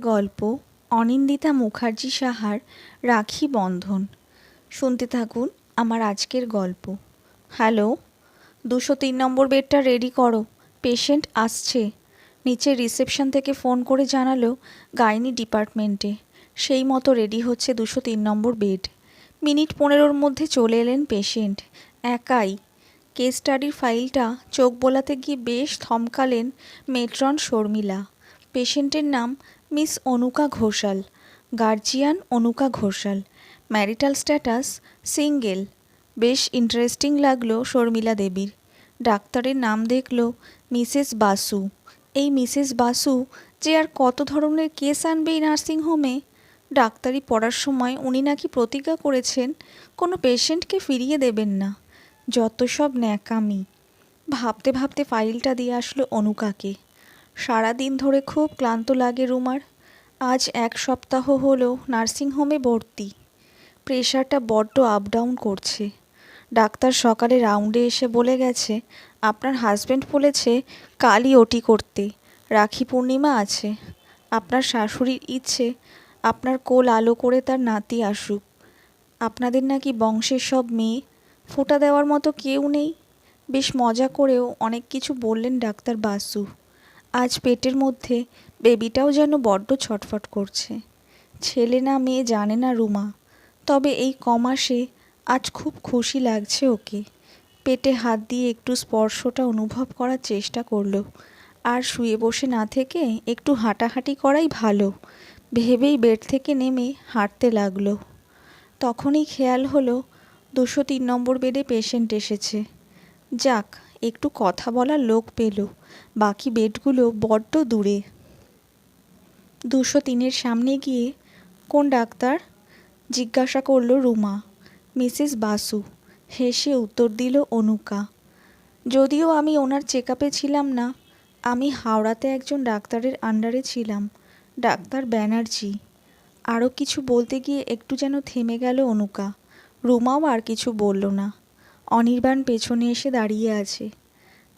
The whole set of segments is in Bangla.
গল্প অনিন্দিতা মুখার্জি সাহার রাখি বন্ধন। শুনতে থাকুন আমার আজকের গল্প। হ্যালো, দুশো তিন নম্বর বেডটা রেডি করো। পেশেন্ট আসছে। নিচে রিসেপশন থেকে ফোন করে জানালো গাইনি ডিপার্টমেন্টে সেই মতো রেডি হচ্ছে দুশো তিন নম্বর বেড মিনিট পনেরোর মধ্যে চলে এলেন পেশেন্ট একাই। কেস স্টাডির ফাইলটা চোখ বোলাতে গিয়ে বেশ থমকালেন মেট্রন শর্মিলা। পেশেন্টের নাম Miss Anuka Ghoshal, guardian Anuka Ghoshal, marital status single. বেশ ইন্টারেস্টিং লাগল শর্মিলা দেবীর। ডাক্তারের নাম দেখল মিসেস বাসু। এই মিসেস বাসু যে আর কত ধরনের কেস আনবে এই নার্সিংহোমে? ডাক্তারি পড়ার সময় উনি নাকি প্রতিজ্ঞা করেছেন কোনো পেশেন্টকে ফিরিয়ে দেবেন না। যত সব ন্যাকামি। ভাবতে ভাবতে ফাইলটা দিয়ে আসলো অনুকাকে। সারা দিন ধরে খুব ক্লান্ত লাগে রুমার। আজ এক সপ্তাহ হলো নার্সিংহোমে ভর্তি। প্রেশারটা বড্ড আপ ডাউন করছে। ডাক্তার সকালে রাউন্ডে এসে বলে গেছে, আপনার হাজব্যান্ড বলেছে কালই ওটি করতে। রাখি পূর্ণিমা আছে। আপনার শাশুড়ির ইচ্ছে, আপনার কোল আলো করে তার নাতি আসুক। আপনাদের নাকি বংশের সব মেয়ে। ফোঁটা দেওয়ার মতো কেউ নেই। বেশ মজা করেও অনেক কিছু বললেন ডাক্তার বাসু। আজ পেটের মধ্যে বেবিটাও যেন বড্ড ছটফট করছে। ছেলে না মেয়ে জানে না রুমা, তবে এই কমাসে আজ খুব খুশি লাগছে ওকে। পেটে হাত দিয়ে একটু স্পর্শটা অনুভব করার চেষ্টা করল আর শুয়ে বসে না থেকে একটু হাঁটাহাঁটি করাই ভালো। ভেবেই বেড থেকে নেমে হাঁটতে লাগল। তখনই খেয়াল হলো দুশো তিন নম্বর বেডে পেশেন্ট এসেছে। যাক একটু কথা বলার লোক পেল। বাকি বেডগুলো বড্ড দূরে। দুশো তিনের সামনে গিয়ে কোন ডাক্তার? জিজ্ঞাসা করল রুমা। মিসেস বাসু। হেসে উত্তর দিল অনুকা। যদিও আমি ওনার চেক ছিলাম না, আমি হাওড়াতে একজন ডাক্তারের আন্ডারে ছিলাম, ডাক্তার ব্যানার্জি। আরও কিছু বলতে গিয়ে একটু যেন থেমে গেল অনুকা। রুমাও আর কিছু বলল না। অনির্বাণ পেছনে এসে দাঁড়িয়ে আছে।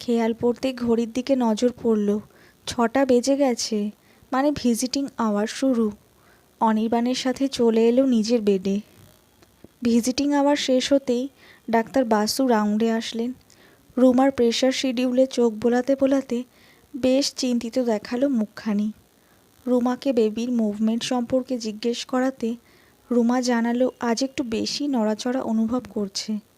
খেয়াল পড়তে ঘড়ির দিকে নজর পড়ল। ছটা বেজে গেছে মানে ভিজিটিং আওয়ার শুরু। অনির্বাণের সাথে চলে এলো নিজের বেডে। ভিজিটিং আওয়ার শেষ হতেই ডাক্তার বাসু রাউন্ডে আসলেন। রুমার প্রেশার শিডিউলে চোখ বোলাতে বোলাতে বেশ চিন্তিত দেখাল মুখখানি। রুমাকে বেবির মুভমেন্ট সম্পর্কে জিজ্ঞেস করাতে রুমা জানালো, আজ একটু বেশি নড়াচড়া অনুভব করছে।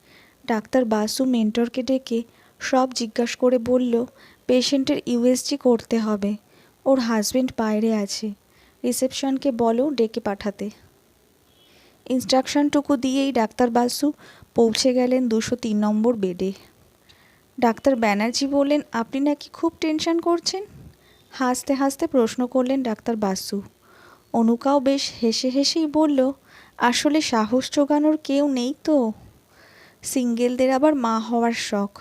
ডাক্তার বাসু মেন্টরকে ডেকে সব জিজ্ঞাসা করে বলল, পেশেন্টের ইউএসজি করতে হবে। ওর হাজবেন্ড বাইরে আছে। রিসেপশনকে বলো ডেকে পাঠাতে। ইনস্ট্রাকশনটুকু দিয়েই ডাক্তার বাসু পৌঁছে গেলেন দুশো তিন নম্বর বেডে। ডাক্তার ব্যানার্জি বললেন, আপনি নাকি খুব টেনশন করছেন? হাসতে হাসতে প্রশ্ন করলেন ডাক্তার বাসু। অনুকাও বেশ হেসে হেসেই বলল, আসলে সাহস জোগানোর কেউ নেই তো? সিঙ্গেলদের আবার মা হওয়ার শখ।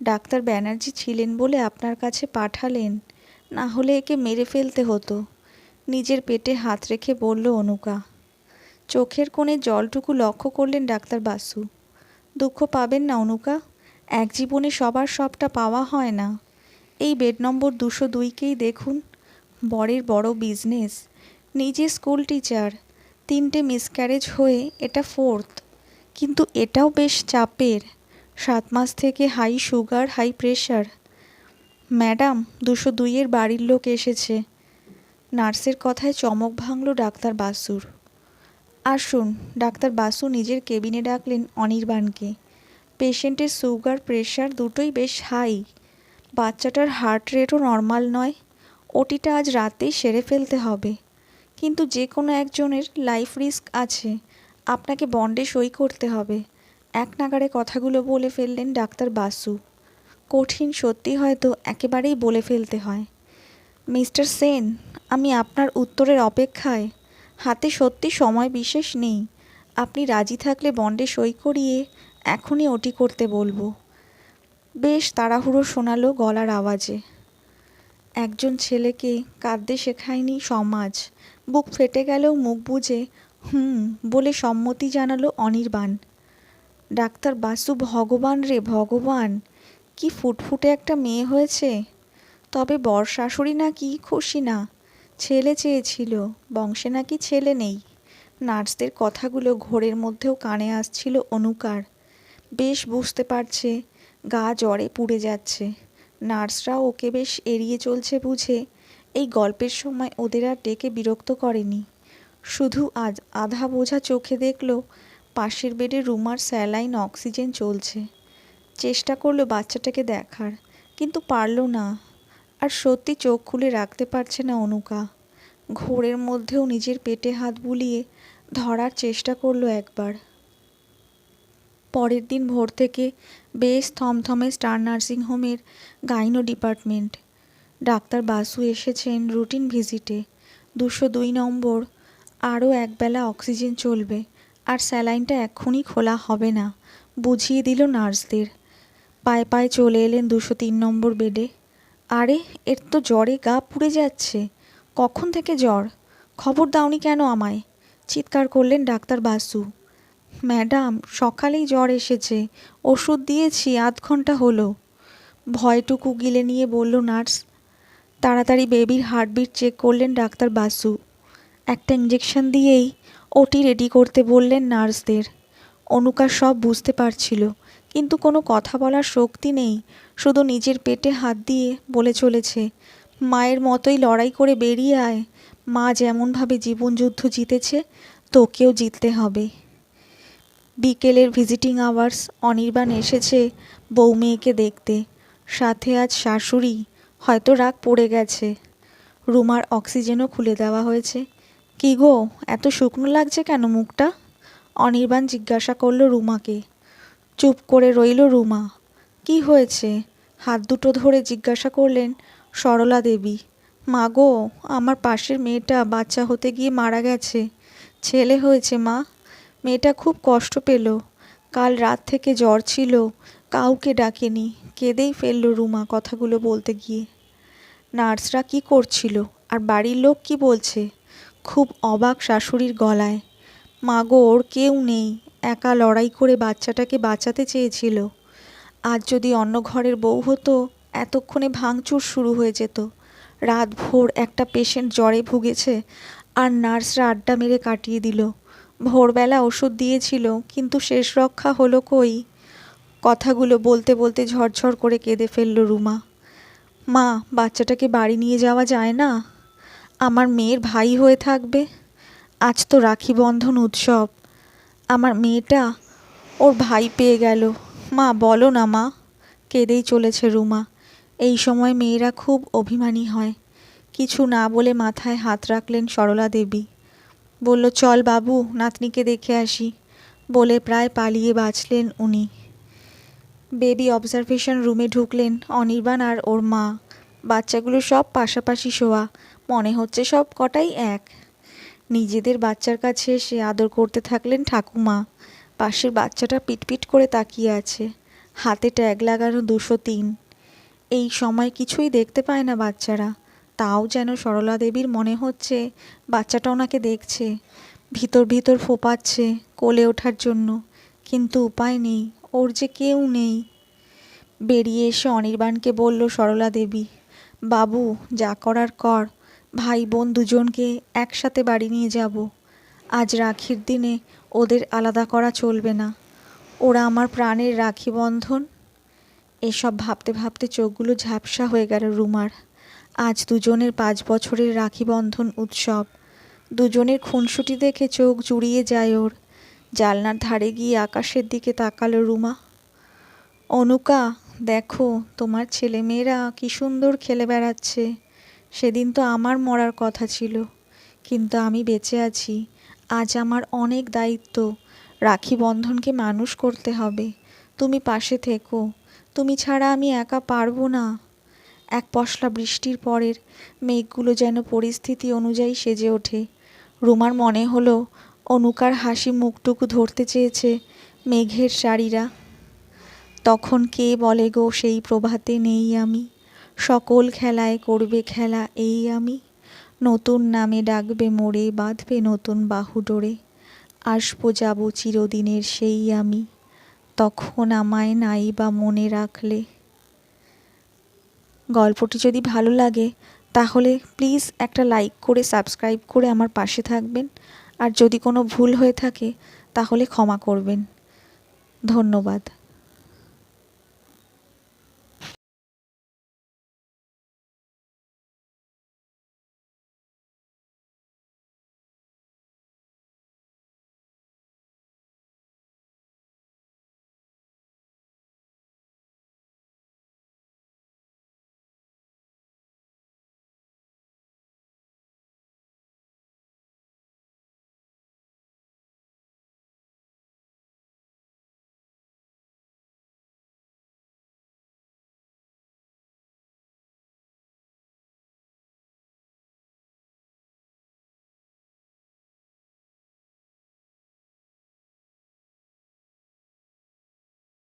ডাক্তার ব্যানার্জি ছিলেন বলে আপনার কাছে পাঠালেন, না হলে একে মেরে ফেলতে হতো। নিজের পেটে হাত রেখে বলল অনুকা, চোখের কোণে জলটুকু লক্ষ্য করলেন ডাক্তার বাসু। দুঃখ পাবেন না অনুকা, এক জীবনে সবার সবটা পাওয়া হয় না। এই বেড নম্বর দুশো দুইকেই দেখুন, বরের বড় বিজনেস নিজে স্কুল টিচার তিনটে মিসক্যারেজ হয়ে এটা ফোর্থ কিন্তু এটাও বেশ চাপের। সাত মাস থেকে high sugar high pressure madam, দুশো দুইয়ের বাড়ির লোক এসেছে। নার্সের কথায় চমক ভাঙল ডাক্তার বাসুর। আসুন, ডাক্তার বাসু নিজের কেবিনে ডাকলেন অনির্বাণকে। পেশেন্টের সুগার প্রেশার দুটোই বেশ হাই বাচ্চাটার হার্ট রেটও নর্মাল নয়। ওটিটা আজ রাতেই সেরে ফেলতে হবে। কিন্তু যে কোনো একজনের লাইফ রিস্ক আছে। আপনাকে বন্ডে সই করতে হবে। এক নাগারে কথাগুলো বলে ফেললেন ডাক্তার বাসু। কঠিন সত্যি হয়তো একেবারেই বলে ফেলতে হয়। মিস্টার সেন, আমি আপনার উত্তরের অপেক্ষায়। হাতে সত্যি সময় বিশেষ নেই। আপনি রাজি থাকলে বন্ডে সই করিয়ে এখনই ওটি করতে বলব। বেশ তাড়াহুড়ো শোনালো গলার আওয়াজে। একজন ছেলেকে কাঁদতে শেখায়নি সমাজ। বুক ফেটে গেলেও মুখ বুঝে হুম, বলে সম্মতি জানালো অনির্বাণ। ডাক্তার বাসু, ভগবান রে, ভগবান! কি ফুটফুটে একটা মেয়ে হয়েছে। তবে বর শাশুড়ি নাকি খুশি না। ছেলে চেয়েছিল, বংশে নাকি ছেলে নেই। নার্সদের কথাগুলো ঘোরের মধ্যেও কানে আসছিল অনুকার। বেশ বুঝতে পারছে, গা জ্বরে পুড়ে যাচ্ছে। নার্সরাও ওকে বেশ এড়িয়ে চলছে বুঝে। এই গল্পের সময় ওদের আর ডেকে বিরক্ত করেনি। শুধু আজ আধা বোঝা চোখে দেখল পাশের বেডে রুমার স্যালাইন অক্সিজেন চলছে। চেষ্টা করল বাচ্চাটাকে দেখার, কিন্তু পারল না। আর সত্যি চোখ খুলে রাখতে পারছে না অনুকা। ঘোরের মধ্যেও নিজের পেটে হাত বুলিয়ে ধরার চেষ্টা করল একবার। পরের দিন ভোর থেকে বেশ থমথমে স্টার নার্সিং হোমের গাইনো ডিপার্টমেন্ট। ডাক্তার বাসু এসেছেন রুটিন ভিজিটে। দুশো দুই নম্বর আরও একবেলা অক্সিজেন চলবে, আর স্যালাইনটা এক্ষুনি খোলা হবে না, বুঝিয়ে দিল নার্সদের। পায়ে পায়ে চলে এলেন দুশো তিন নম্বর বেডে। আরে, এর তো জ্বরে গা পুড়ে যাচ্ছে। কখন থেকে জ্বর? খবর দাওনি কেন আমায়? চিৎকার করলেন ডাক্তার বাসু। ম্যাডাম, সকালেই জ্বর এসেছে, ওষুধ দিয়েছি, আধ ঘণ্টা হলো। ভয়টুকু গিলে নিয়ে বলল, নার্স? তাড়াতাড়ি বেবির হার্টবিট চেক করলেন ডাক্তার বাসু। একটা ইঞ্জেকশন দিয়েই ওটি রেডি করতে বললেন নার্সদের। অনুকা সব বুঝতে পারছিল, কিন্তু কোনো কথা বলার শক্তি নেই, শুধু নিজের পেটে হাত দিয়ে বলে চলেছে, মায়ের মতোই লড়াই করে বেরিয়ে আয়, মা যেমনভাবে জীবনযুদ্ধ জিতেছে, তোকেও জিততে হবে। বিকেলের ভিজিটিং আওয়ার্স অনির্বাণ এসেছে বউ মেয়েকে দেখতে। সাথে আজ শাশুড়ি, হয়তো রাগ পড়ে গেছে। রুমার অক্সিজেনও খুলে দেওয়া হয়েছে। কি গো? এত শুকনো লাগছে কেন মুখটা? অনির্বাণ জিজ্ঞাসা করল রুমাকে। চুপ করে রইল রুমা। কি হয়েছে? হাত দুটো ধরে জিজ্ঞাসা করলেন সরলা দেবী। মা গো, আমার পাশের মেয়েটা বাচ্চা হতে গিয়ে মারা গেছে। ছেলে হয়েছে মা। মেয়েটা খুব কষ্ট পেল। কাল রাত থেকে জ্বর ছিল। কাউকে ডাকেনি। কেঁদেই ফেলল রুমা কথাগুলো বলতে গিয়ে। নার্সরা কি করছিল? আর বাড়ির লোক কি বলছে? খুব অবাক শাশুড়ির গলায়। মাগো, ওর কেউ নেই। একা লড়াই করে বাচ্চাটাকে বাঁচাতে চেয়েছিল। আজ যদি অন্য ঘরের বউ হতো, এতক্ষণে ভাঙচুর শুরু হয়ে যেত। রাত ভোর একটা পেশেন্ট জ্বরে ভুগেছে আর নার্সরা আড্ডা মেরে কাটিয়ে দিল। ভোরবেলা ওষুধ দিয়েছিল, কিন্তু শেষ রক্ষা হলো কই? কথাগুলো বলতে বলতে ঝরঝর করে কেঁদে ফেলল রুমা। মা, বাচ্চাটাকে বাড়ি নিয়ে যাওয়া যায় না? আমার মেয়ের ভাই হয়ে থাকবে। আজ তো রাখি বন্ধন উৎসব। আমার মেয়েটা ওর ভাই পেয়ে গেল। মা, বলো না মা, কেঁদেই চলেছে রুমা। এই সময় মেয়েরা খুব অভিমানী হয়। কিছু না বলে মাথায় হাত রাখলেন সরলা দেবী। বলল, চল বাবু, নাতনিকে দেখে আসি। বলে প্রায় পালিয়ে বাঁচলেন উনি। বেবি অবজারভেশন রুমে ঢুকলেন অনির্বাণ আর ওর মা। বাচ্চাগুলো সব পাশাপাশি শোয়া। মনে হচ্ছে সব কটাই এক। নিজেদের বাচ্চার কাছে এসে আদর করতে থাকলেন ঠাকুমা। পাশের বাচ্চাটা পিটপিট করে তাকিয়ে আছে। হাতে ট্যাগ লাগানো দুশো তিন। এই সময় কিছুই দেখতে পায় না বাচ্চারা। তাও যেন সরলা দেবীর মনে হচ্ছে বাচ্চাটা ওনাকে দেখছে। ভিতর ভিতর ফোপাচ্ছে কোলে ওঠার জন্য। কিন্তু উপায় নেই, ওর যে কেউ নেই। বেরিয়ে এসে অনির্বাণকে বলল, সরলা দেবী বাবু, যা করার কর। ভাই বোন দুজনকে একসাথে বাড়ি নিয়ে যাব। আজ রাখির দিনে ওদের আলাদা করা চলবে না। ওরা আমার প্রাণের রাখি বন্ধন। এসব ভাবতে ভাবতে চোখগুলো ঝাপসা হয়ে গেল রুমার। আজ দুজনের পাঁচ বছরের রাখি বন্ধন উৎসব। দুজনের খুনসুটি দেখে চোখ জুড়িয়ে যায় ওর। জালনার ধারে গিয়ে আকাশের দিকে তাকালো রুমা। অনুকা দেখো, তোমার ছেলেমেয়েরা কি সুন্দর খেলে বেড়াচ্ছে। সেদিন তো আমার মরার কথা ছিল, কিন্তু আমি বেঁচে আছি। আজ আমার অনেক দায়িত্ব। রাখি বন্ধনকে মানুষ করতে হবে। তুমি পাশে থেকো। তুমি ছাড়া আমি একা পারব না। এক পশলা বৃষ্টির পরের মেঘগুলো যেন পরিস্থিতি অনুযায়ী সেজে ওঠে। রুমার মনে হলো, অনুকার হাসি মুখটুকু ধরতে চেয়েছে মেঘের শাড়িরা তখন কে বলে গো সেই প্রভাতে নেই আমি? সকল খেলায় করবে খেলা এই আমি। নতুন নামে ডাকবে মোড়ে, বাঁধবে নতুন বাহু ডোরে। আসব যাব চিরদিনের সেই আমি। তখন আমায় নাই বা মনে রাখলে। গল্পটি যদি ভালো লাগে, তাহলে প্লিজ একটা লাইক করে, সাবস্ক্রাইব করে আমার পাশে থাকবেন। আর যদি কোনো ভুল হয়ে থাকে, তাহলে ক্ষমা করবেন। ধন্যবাদ।